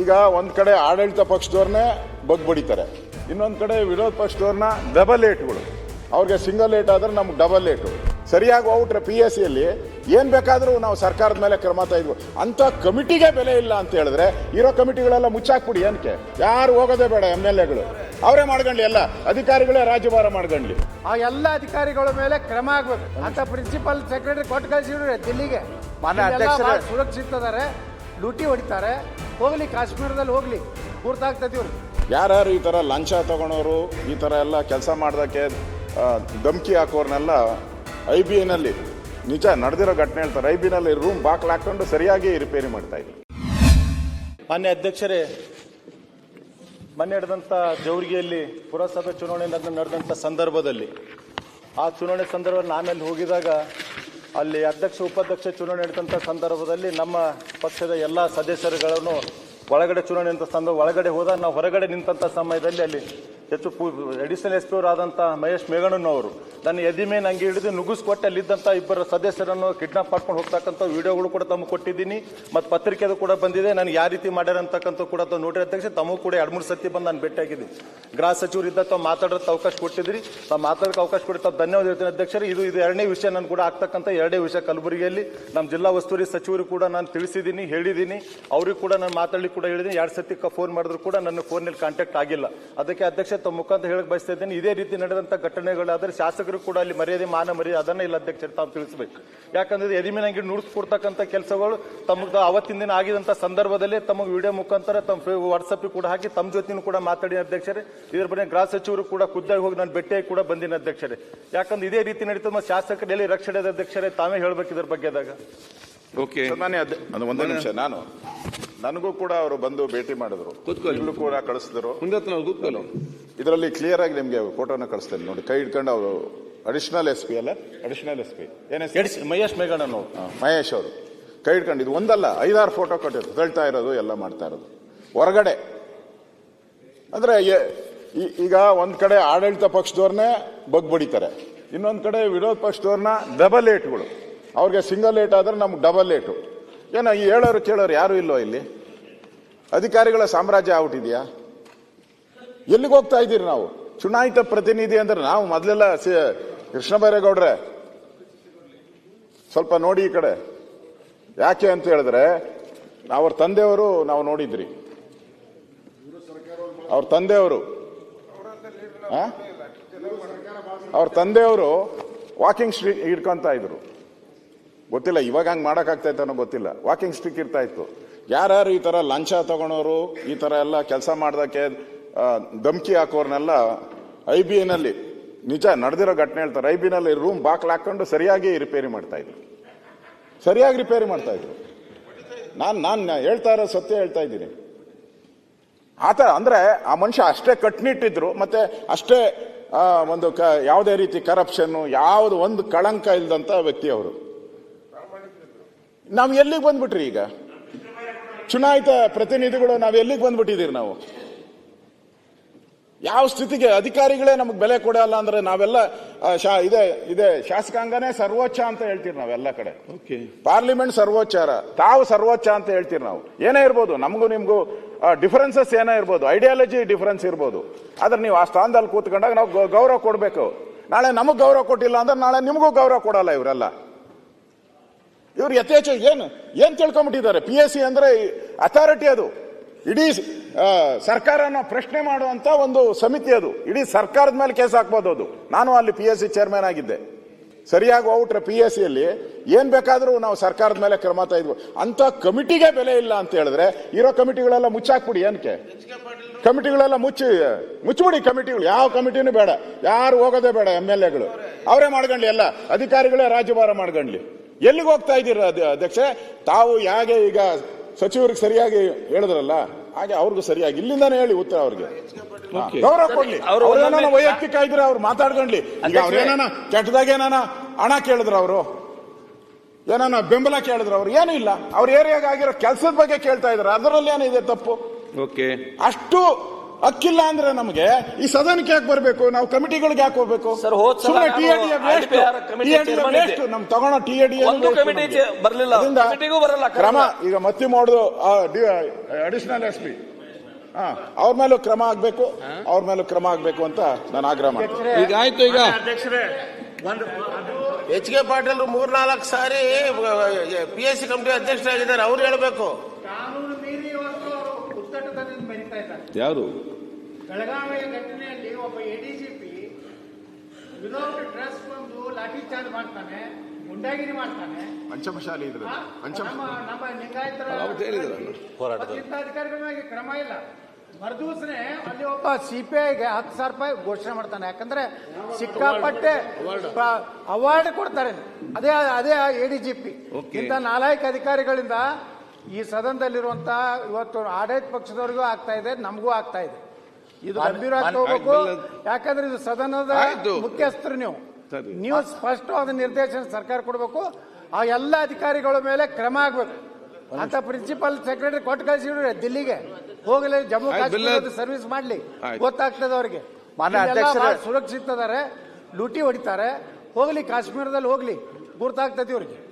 ಈಗ ಒಂದ್ ಕಡೆ ಆಡಳಿತ ಪಕ್ಷದವ್ರನ್ನೇ ಬಗ್ ಇನ್ನೊಂದು ಇನ್ನೊಂದ್ ಕಡೆ ವಿರೋಧ ಪಕ್ಷದವ್ರನ್ನ ಡಬಲ್ ಏಟ್ಗಳು ಅವ್ರಿಗೆ ಸಿಂಗಲ್ ಏಟ್ ಆದ್ರೆ ನಮ್ಗೆ ಡಬಲ್ ಏಟು ಸರಿಯಾಗಿ ಹೋಗ್ಬಿಟ್ರೆ ಪಿ ಎಸ್ ಸಿಯಲ್ಲಿ ಏನ್ ಬೇಕಾದ್ರೂ ನಾವು ಸರ್ಕಾರದ ಮೇಲೆ ಕ್ರಮ ಇದ್ವು ಅಂತ ಕಮಿಟಿಗೆ ಬೆಲೆ ಇಲ್ಲ ಅಂತ ಹೇಳಿದ್ರೆ ಇರೋ ಕಮಿಟಿಗಳೆಲ್ಲ ಮುಚ್ಚಾಕ್ಬಿಡಿ ಏನಕ್ಕೆ? ಯಾರು ಹೋಗೋದೇ ಬೇಡ ಎಂ ಎಲ್ ಎಗಳು. ಅವರೇ ಮಾಡ್ಕೊಂಡ್ಲಿ ಎಲ್ಲ. ಅಧಿಕಾರಿಗಳೇ ರಾಜ್ಯಭಾರ ಮಾಡ್ಕೊಂಡ್ಲಿ ಆ ಎಲ್ಲ ಅಧಿಕಾರಿಗಳ ಮೇಲೆ ಕ್ರಮ ಆಗ್ಬೇಕು. ಅಂತ ಪ್ರಿನ್ಸಿಪಲ್ ಸೆಕ್ರೆಟರಿ ಕೊಟ್ಟು ಕಳಿಸಿಡ್ರಿ ದಿಲ್ಲಿಗೆ. ಮಾನ್ಯ ಅಧ್ಯಕ್ಷರೇ. ಭಾಳ ಸುರಕ್ಷಿತ ಡ್ಯೂಟಿ ಲೂಟಿ ಹೊಡಿತಾರೆ. ಹೋಗ್ಲಿ ಕಾಶ್ಮೀರದಲ್ಲಿ ಹೋಗ್ಲಿ. ಗುರ್ತಾಗ್ತದೆ ಯಾರು ಯಾರ್ಯಾರು ಈ ಥರ ಲಂಚ ತಗೊಳೋರು ಈ ಥರ ಎಲ್ಲ ಕೆಲಸ ಮಾಡೋದಕ್ಕೆ ಧಮ್ಕಿ ಹಾಕೋರ್ನೆಲ್ಲ ಐ ಬಿ ಎನಲ್ಲಿ ನಿಜ ನಡೆದಿರೋ ಘಟನೆ ಹೇಳ್ತಾರೆ. ಐ ಬಿನಲ್ಲಿ ರೂಮ್ ಬಾಕ್ಲ್ ಹಾಕೊಂಡು ಸರಿಯಾಗಿ ರಿಪೇರಿ ಮಾಡ್ತಾ ಇದ್ರು. ಮಾನ್ಯ ಅಧ್ಯಕ್ಷರೇ ಮೊನ್ನೆ ನಡೆದಂಥ ಜೌರಿಗೆಯಲ್ಲಿ ಪುರಸಭೆ ಚುನಾವಣೆ ನಡೆದ- ನಡೆದಂಥ ಸಂದರ್ಭದಲ್ಲಿ ಆ ಚುನಾವಣೆ ಸಂದರ್ಭದಲ್ಲಿ ನಾನಲ್ಲಿ ಅಲ್ಲಿ ಹೋಗಿದಾಗ ಅಲ್ಲಿ ಅಧ್ಯಕ್ಷ ಉಪಾಧ್ಯಕ್ಷ ಚುನಾವಣೆ ನಡೆದಂಥ ಸಂದರ್ಭದಲ್ಲಿ ನಮ್ಮ ಪಕ್ಷದ ಎಲ್ಲ ಸದಸ್ಯರುಗಳನ್ನು ಒಳಗಡೆ ಚುನಾವಣೆ ಅಂತ ಸಂದರ್ಭ ಒಳಗಡೆ ಹೋದಾಗ ನಾವು ಹೊರಗಡೆ ನಿಂತಹ ಸಮಯದಲ್ಲಿ ಅಲ್ಲಿ ಹೆಚ್ಚು ಅಡಿಷನಲ್ ಎಸ್ ಪಿ ಅವರಾದಂಥ ಮಹೇಶ್ ಮೇಘಣ್ಣನವರು ನನ್ನ ಎದಿ ಮೇಲೆ ನಂಗೆ ಹಿಡಿದು ನುಗ್ಗಿಸ್ಕೊಟ್ಟು ಅಲ್ಲಿದ್ದಂಥ ಇಬ್ಬರು ಸದಸ್ಯರನ್ನು ಕಿಡ್ನಾಪ್ ಮಾಡ್ಕೊಂಡು ಹೋಗ್ತಕ್ಕಂಥ ವಿಡಿಯೋಗಳು ಕೂಡ ತಮಗೆ ಕೊಟ್ಟಿದ್ದೀನಿ. ಮತ್ತು ಪತ್ರಿಕೆದು ಕೂಡ ಬಂದಿದೆ. ನನಗೆ ಯಾವ ರೀತಿ ಮಾಡ್ಯಾರ ಅಂತಕ್ಕಂಥ ಕೂಡ ತಾವು ನೋಡಿರೋ ಅಧ್ಯಕ್ಷ, ತಮಗೂ ಕೂಡ ಎರಡು ಮೂರು ಸತಿ ಬಂದು ನಾನು ಭೇಟಿಯಾಗಿದ್ದೀನಿ ಗೃಹ ಸಚಿವರು ಇದ್ದ ತಾವು ಮಾತಾಡೋಕ್ಕೆ ಅವಕಾಶ ಕೊಟ್ಟಿದ್ರಿ ತಾವು ಮಾತಾಡೋಕ್ಕೆ ಅವಕಾಶ ಕೊಡಿ ತಾವು ಧನ್ಯವಾದ ಹೇಳ್ತೀನಿ ಅಧ್ಯಕ್ಷರು. ಇದು ಇದು ಎರಡನೇ ವಿಷಯ ನಾನು ಕೂಡ ಆಗ್ತಕ್ಕಂಥ ಎರಡೇ ವಿಷಯ ಕಲಬುರಗಿಯಲ್ಲಿ. ನಮ್ಮ ಜಿಲ್ಲಾ ಉಸ್ತುವಾರಿ ಸಚಿವರು ಕೂಡ ನಾನು ತಿಳಿಸಿದ್ದೀನಿ, ಹೇಳಿದ್ದೀನಿ. ಅವ್ರಿಗೆ ಕೂಡ ನಾನು ಮಾತಾಡ್ಲಿಕ್ಕೆ ಕೂಡ ಹೇಳಿದ್ದೀನಿ. ಎರಡು ಸತಿ ಫೋನ್ ಮಾಡಿದ್ರು ಕೂಡ ನನ್ನ ಫೋನಲ್ಲಿ ಕಾಂಟ್ಯಾಕ್ಟ್ ಆಗಿಲ್ಲ. ಅದಕ್ಕೆ ಅಧ್ಯಕ್ಷ ತಮ್ಮ ಮುಖಾಂತರ ಹೇಳಕ್ ಬಯಸ್ತಾ ಇದ್ದೀನಿ. ಇದೇ ರೀತಿ ನಡೆದಂಥ ಘಟನೆಗಳಾದರೆ ಶಾಸಕರು ಕೂಡ ಅಲ್ಲಿ ಮರ್ಯಾದೆ ಮಾನ ಮರ್ಯಾದೆ ಅದನ್ನ ಇಲ್ಲ ಅಧ್ಯಕ್ಷರು ತಾವು ತಿಳಿಸಬೇಕು. ಯಾಕಂದ್ರೆ ಎದಿಮಿನಂಗಿ ನುಡಿಸ್ಕೊಡ್ತಕ್ಕಂಥ ಕೆಲಸಗಳು ತಮಗೆ ಅವತ್ತಿನ ದಿನ ಆಗಿದಂಥ ಸಂದರ್ಭದಲ್ಲಿ ತಮಗೆ ವಿಡಿಯೋ ಮುಖಾಂತರ ತಮ್ಮ ವಾಟ್ಸಪ್ ಕೂಡ ಹಾಕಿ ತಮ್ಮ ಜೊತೆನೂ ಕೂಡ ಮಾತಾಡಿ ಅಧ್ಯಕ್ಷರೇ. ಇದರ ಬಗ್ಗೆ ಗೃಹ ಸಚಿವರು ಕೂಡ ಖುದ್ದಾಗಿ ಹೋಗಿ ನಾನು ಭೇಟಿಯಾಗಿ ಕೂಡ ಬಂದಿನ ಅಧ್ಯಕ್ಷರೇ. ಯಾಕಂದ್ರೆ ಇದೇ ರೀತಿ ನಡೀತದೆ ಮತ್ತು ಶಾಸಕರು ಎಲ್ಲಿ ರಕ್ಷಣೆ ಅಧ್ಯಕ್ಷರೇ ತಾವೇ ಹೇಳ್ಬೇಕು ಇದ್ರ ಬಗ್ಗೆದಾಗ ಓಕೆ. ನಾನೇ ಅದು ಒಂದೇ ನಿಮಿಷ ನಾನು ನನಗೂ ಕೂಡ ಅವರು ಬಂದು ಭೇಟಿ ಮಾಡಿದ್ರು. ಕುತ್ಕೊಂಡು ಇಲ್ಲೂ ಕೂಡ ಕಳಿಸಿದ್ರು. ಇದರಲ್ಲಿ ಕ್ಲಿಯರ್ ಆಗಿ ನಿಮಗೆ ಫೋಟೋನ ಕಳಿಸ್ತೇನೆ ನೋಡಿ. ಕೈ ಹಿಡ್ಕೊಂಡು ಅವರು ಅಡಿಷನಲ್ ಎಸ್ ಪಿ ಅಲ್ಲ? ಅಡಿಷನಲ್ ಎಸ್ ಪಿ ಏನ್ ಮಹೇಶ್ ಮೇಘಣ್ಣನವರು. ಹಾ, ಮಹೇಶ್ ಅವರು. ಕೈ ಹಿಡ್ಕೊಂಡು ಇದು ಒಂದಲ್ಲ ಐದಾರು ಫೋಟೋ ಕೊಟ್ಟಿದ್ರು. ತಳ್ತಾ ಇರೋದು ಎಲ್ಲ ಮಾಡ್ತಾ ಇರೋದು. ಹೊರಗಡೆ. ಅಂದ್ರೆ ಈಗ ಒಂದ್ ಕಡೆ ಆಡಳಿತ ಪಕ್ಷದವ್ರನ್ನೇ ಬಗ್ ಬಡಿತಾರೆ. ಇನ್ನೊಂದ್ ಕಡೆ ವಿರೋಧ ಪಕ್ಷದವ್ರನ್ನ ಡಬಲ್ ಏಟ್ಗಳು ಅವ್ರಿಗೆ ಸಿಂಗಲ್ ಏಟ್ ಆದ್ರೆ ನಮ್ಗೆ ಡಬಲ್ ಏಟು ಏನೋ ಈ ಹೇಳೋರು ಕೇಳೋರು ಯಾರು ಇಲ್ಲೋ ಇಲ್ಲಿ? ಅಧಿಕಾರಿಗಳ ಸಾಮ್ರಾಜ್ಯ ಆಗ್ಬಿಟ್ಟಿದ್ಯಾ? ಎಲ್ಲಿಗೆ ಹೋಗ್ತಾ ಇದ್ದೀರಿ ನಾವು? ಚುನಾಯಿತ ಪ್ರತಿನಿಧಿ ಅಂದ್ರೆ ನಾವು ಮೊದಲೆಲ್ಲ ಕೃಷ್ಣ ಬೈರೇಗೌಡ್ರೆ ಸ್ವಲ್ಪ ನೋಡಿ ಈ ಕಡೆ. ಯಾಕೆ ಅಂತ ಹೇಳಿದ್ರೆ, ಅವ್ರ ತಂದೆಯವರು ನಾವು ನೋಡಿದ್ರಿ. ಅವ್ರ ತಂದೆಯವರು? ಅವ್ರ ತಂದೆಯವರು ವಾಕಿಂಗ್ ಸ್ಟ್ರೀಟ್ ಹಿಡ್ಕೊಂತ ಇದ್ರು. ಗೊತ್ತಿಲ್ಲ, ಇವಾಗ ಹಂಗೆ ಮಾಡೋಕ್ಕಾಗ್ತೈತನೋ ಗೊತ್ತಿಲ್ಲ. ವಾಕಿಂಗ್ ಸ್ಟಿಕ್ ಇರ್ತಾ ಇತ್ತು. ಯಾರ್ಯಾರು ಈ ಥರ ಲಂಚ ತಗೊಳೋರು, ಈ ಥರ ಎಲ್ಲ ಕೆಲಸ ಮಾಡೋದಕ್ಕೆ ಧಮ್ಕಿ ಹಾಕೋರ್ನೆಲ್ಲ ಐ ಬಿ ಎನಲ್ಲಿ ನಿಜ ನಡೆದಿರೋ ಘಟನೆ ಹೇಳ್ತಾರೆ, ಐ ಬಿನಲ್ಲಿ ರೂಮ್ ಬಾಕ್ಲ್ ಹಾಕೊಂಡು ಸರಿಯಾಗಿ ರಿಪೇರಿ ಮಾಡ್ತಾ ಇದ್ರು. ಸರಿಯಾಗಿ ರಿಪೇರಿ ಮಾಡ್ತಾ ಇದ್ರು. ನಾನು ನಾನು ಹೇಳ್ತಾ ಇರೋ ಸತ್ಯ ಹೇಳ್ತಾ ಇದ್ದೀನಿ. ಆ ಥರ ಅಂದರೆ ಆ ಮನುಷ್ಯ ಅಷ್ಟೇ ಕಟ್ನಿಟ್ಟಿದ್ರು, ಮತ್ತೆ ಅಷ್ಟೇ ಒಂದು ಕ, ಯಾವುದೇ ರೀತಿ ಕರಪ್ಷನ್ನು ಯಾವುದು ಒಂದು ಕಳಂಕ ಇಲ್ಲದಂಥ ವ್ಯಕ್ತಿ ಅವರು. ನಾವು ಎಲ್ಲಿಗೆ ಬಂದ್ಬಿಟ್ರಿ ಈಗ? ಚುನಾಯಿತ ಪ್ರತಿನಿಧಿಗಳು ನಾವು ಎಲ್ಲಿಗೆ ಬಂದ್ಬಿಟ್ಟಿದ್ದೀರಿ ನಾವು? ಯಾವ ಸ್ಥಿತಿಗೆ? ಅಧಿಕಾರಿಗಳೇ ನಮಗೆ ಬೆಲೆ ಕೊಡಲ್ಲ ಅಂದ್ರೆ ನಾವೆಲ್ಲ ಶಾ ಇದೆ ಇದೆ ಶಾಸಕಾಂಗನೇ ಸರ್ವೋಚ್ಚ ಅಂತ ಹೇಳ್ತೀವಿ ನಾವೆಲ್ಲ ಕಡೆ. ಓಕೆ. ಪಾರ್ಲಿಮೆಂಟ್ ಸರ್ವೋಚ್ಚಾರ. ತಾವು ಸರ್ವೋಚ್ಚ ಅಂತ ಹೇಳ್ತೀರಿ ನಾವು. ಏನೇ ಇರ್ಬೋದು ನಮಗೂ ನಿಮಗೂ ಡಿಫರೆನ್ಸಸ್ ಏನೇ ಇರ್ಬೋದು ಐಡಿಯಾಲಜಿ ಡಿಫರೆನ್ಸ್ ಇರ್ಬೋದು. ಆದ್ರೆ ನೀವು ಆ ಸ್ಥಾನದಲ್ಲಿ ಕೂತ್ಕೊಂಡಾಗ ನಾವು ಗೌರವ ಕೊಡಬೇಕು. ನಾಳೆ ನಮಗೆ ಗೌರವ ಕೊಟ್ಟಿಲ್ಲ ಅಂದ್ರೆ ನಾಳೆ ನಿಮಗೂ ಗೌರವ ಕೊಡಲ್ಲ ಇವರೆಲ್ಲ. ಇವ್ರು ಯಥೇಚ್ಛ ಏನು? ಏನ್ ತಿಳ್ಕೊಂಬಿಟ್ಟಿದ್ದಾರೆ? ಪಿ ಎಸ್ ಸಿ ಅಂದ್ರೆ ಅಥಾರಿಟಿ ಅದು. ಇಡೀ ಸರ್ಕಾರನ ಪ್ರಶ್ನೆ ಮಾಡುವಂತ ಒಂದು ಸಮಿತಿ ಅದು. ಇಡೀ ಸರ್ಕಾರದ ಮೇಲೆ ಕೇಸ್ ಹಾಕ್ಬೋದು ಅದು. ನಾನು ಅಲ್ಲಿ ಪಿ ಎಸ್ ಸಿ ಚೇರ್ಮನ್ ಆಗಿದ್ದೆ. ಸರಿಯಾಗಿ ಹೋಗ್ಬಿಟ್ರೆ ಪಿ ಎಸ್ ಸಿಯಲ್ಲಿ ಏನ್ ಬೇಕಾದರೂ ನಾವು ಸರ್ಕಾರದ ಮೇಲೆ ಕ್ರಮ ಇದ್ವು ಅಂತ ಕಮಿಟಿಗೆ ಬೆಲೆ ಇಲ್ಲ ಅಂತ ಹೇಳಿದ್ರೆ ಇರೋ ಕಮಿಟಿಗಳೆಲ್ಲ ಮುಚ್ಚಾಕ್ಬಿಡಿ ಏನಕ್ಕೆ? ಕಮಿಟಿಗಳೆಲ್ಲ ಮುಚ್ಚಿ ಮುಚ್ಚಿಬಿಡಿ ಕಮಿಟಿಗಳು. ಯಾವ ಕಮಿಟಿನೂ ಬೇಡ. ಯಾರು ಹೋಗೋದೇ ಬೇಡ ಎಂ ಎಲ್ ಎಗಳು ಅವರೇ ಮಾಡ್ಕೊಂಡ್ಲಿ ಎಲ್ಲ. ಅಧಿಕಾರಿಗಳೇ ರಾಜ್ಯಭಾರ ಮಾಡ್ಕೊಂಡ್ಲಿ ಎಲ್ಲಿಗೆ ಹೋಗ್ತಾ ಇದ್ದೀರಾ ಅಧ್ಯ- ಅಧ್ಯಕ್ಷ? ತಾವು ಹೇಗೆ ಈಗ ಸಚಿವರಿಗೆ ಸರಿಯಾಗಿ ಹೇಳಿದ್ರಲ್ಲ ಹಾಗೆ ಅವ್ರಿಗೂ ಸರಿಯಾಗಿ. ಇಲ್ಲಿಂದಾನೇ ಹೇಳಿ ಉತ್ತರ ಅವ್ರಿಗೆ. ಗೌರವ ಕೊಡ್ಲಿ. ಅವ್ರು ಅವ್ರು ಏನಾನ ವೈಯಕ್ತಿಕ ಇದ್ರೆ ಅವ್ರು ಮಾತಾಡ್ಕೊಂಡ್ಲಿ. ಈಗ ಅವ್ರು ಏನಾನ ಕೆಟ್ಟದಾಗ ಏನಾನ ಹಣ ಕೇಳಿದ್ರು ಅವರು? ಏನಾನ ಬೆಂಬಲ ಕೇಳಿದ್ರು ಅವ್ರು? ಏನೂ ಇಲ್ಲ. ಅವ್ರ ಏರಿಯಾಗ ಆಗಿರೋ ಕೆಲಸದ ಬಗ್ಗೆ ಕೇಳ್ತಾ ಇದಾರೆ. ಅದರಲ್ಲಿ ಏನಿದೆ ತಪ್ಪು? ಓಕೆ ಅಷ್ಟು ಹಕ್ಕಿಲ್ಲ ಅಂದ್ರೆ ನಮಗೆ ಈ ಸದನಕ್ಕೆ ಯಾಕೆ ಬರಬೇಕು? ನಾವು ಕಮಿಟಿಗಳಿಗೆ ಯಾಕೆ ಹೋಗ್ಬೇಕು? ಸರ್, ಹೋದ್ ಸಲ ಟಿ ನಾನು ಇದ್ದೆ. ನಮ್ ತಗೊಳ್ಳೋ ಟಿ ಎ ಡಿ ಒಂದು ಬರ್ಲಿಲ್ಲ. committeeಗೂ ಬರಲ್ಲ, ಕ್ರಮ. ಈಗ ಮತ್ತೆ ಮಾಡುದು ಅಡಿಷನಲ್ ಎಸ್ ಪಿ ಹಾ ಅವ್ರ ಮೇಲೂ ಕ್ರಮ ಆಗ್ಬೇಕು ಅವ್ರ ಮೇಲೂ ಕ್ರಮ ಆಗ್ಬೇಕು ಅಂತ ನಾನು ಆಗ್ರಹ ಮಾಡ್ತೀನಿ. ಈಗ ಆಯ್ತು ಈಗ. ಎಚ್ ಕೆ ಪಾಟೀಲ್ ಮೂರ್ನಾಲ್ಕು ಸಾರಿ ಪಿ ಎಸ್ ಸಿ ಕಮಿಟಿ ಅಧ್ಯಕ್ಷರಾಗಿದ್ದಾರೆ ಅವ್ರು ಹೇಳಬೇಕು. ಕಾನೂನು ಮೀರಿ ಇವತ್ತು ಅವರು ಉದ್ದಟತನದಿಂದ ಮೆರೀತಾ ಇದ್ದಾರೆ ಯಾರು? ಬೆಳಗಾವಿ ಘಟನೆಯಲ್ಲಿ ಒಬ್ಬ ಎಡಿಜಿಪಿ ವಿನೋದ್ ಡ್ರೆಸ್ ಬಂದು ಲಾಠಿ ಚಾರ್ಜ್ ಮಾಡ್ತಾನೆ ಗುಂಡಾಗಿರಿ ಮಾಡ್ತಾನೆ. ಪಂಚಮಶಾಲಿ ಇದ್ರು. ನಮ್ಮ ನಮ್ಮ ಲಿಂಗಾಯತರ ಅವತ್ತು ಹೇಳಿದ್ರಲ್ಲ. ಅಧಿಕಾರಿಗಳ ಮೇಲೆ ಕ್ರಮ ಇಲ್ಲ. ಮರುದಿವಸನೆ ಅಲ್ಲಿ ಒಬ್ಬ ಸಿಪಿಐಗೆ ಹತ್ತು ಸಾವಿರ ರೂಪಾಯಿ ಘೋಷಣೆ ಮಾಡ್ತಾನೆ. ಯಾಕಂದ್ರೆ ಸಿಕ್ಕಾಪಟ್ಟೆ ಅವಾರ್ಡ್. ಕೊಡ್ತಾರೆ. ಅದೇ ಅದೇ ಎಡಿಜಿಪಿ Okay. ಇಂಥ ನಾಲ್ಕು ಅಧಿಕಾರಿಗಳಿಂದ ಈ ಸದನದಲ್ಲಿರುವಂತ ಇವತ್ತು ಆಡಳಿತ ಪಕ್ಷದವರಿಗೂ ಆಗ್ತಾ ಇದೆ ನಮಗೂ ಆಗ್ತಾ ಇದೆ. ಇದು ಗಂಭೀರವಾಗಿ ತಗೋಬೇಕು. ಯಾಕಂದ್ರೆ ಇದು ಸದನದ. ಮುಖ್ಯಸ್ಥರು ನೀವು. ನೀವು ಸ್ಪಷ್ಟವಾದ ನಿರ್ದೇಶನ ಸರ್ಕಾರ ಕೊಡಬೇಕು. ಆ ಎಲ್ಲ ಅಧಿಕಾರಿಗಳ ಮೇಲೆ ಕ್ರಮ ಆಗ್ಬೇಕು. ಅಂತ ಪ್ರಿನ್ಸಿಪಲ್ ಸೆಕ್ರೆಟರಿ ಕೊಟ್ಟು ಕಳಿಸಿದ್ರೆ ದಿಲ್ಲಿಗೆ. ಹೋಗಲಿ ಜಮ್ಮು ಕಾಶ್ಮೀರದ ಸರ್ವಿಸ್ ಮಾಡ್ಲಿ. ಗೊತ್ತಾಗ್ತದೆ ಅವ್ರಿಗೆ. ಸುರಕ್ಷಿತ ಇದ್ದಾರೆ ಲೂಟಿ ಹೊಡಿತಾರೆ. ಹೋಗ್ಲಿ ಕಾಶ್ಮೀರದಲ್ಲಿ ಹೋಗ್ಲಿ. ಗುರ್ತಾಗ್ತದೆ ಇವ್ರಿಗೆ.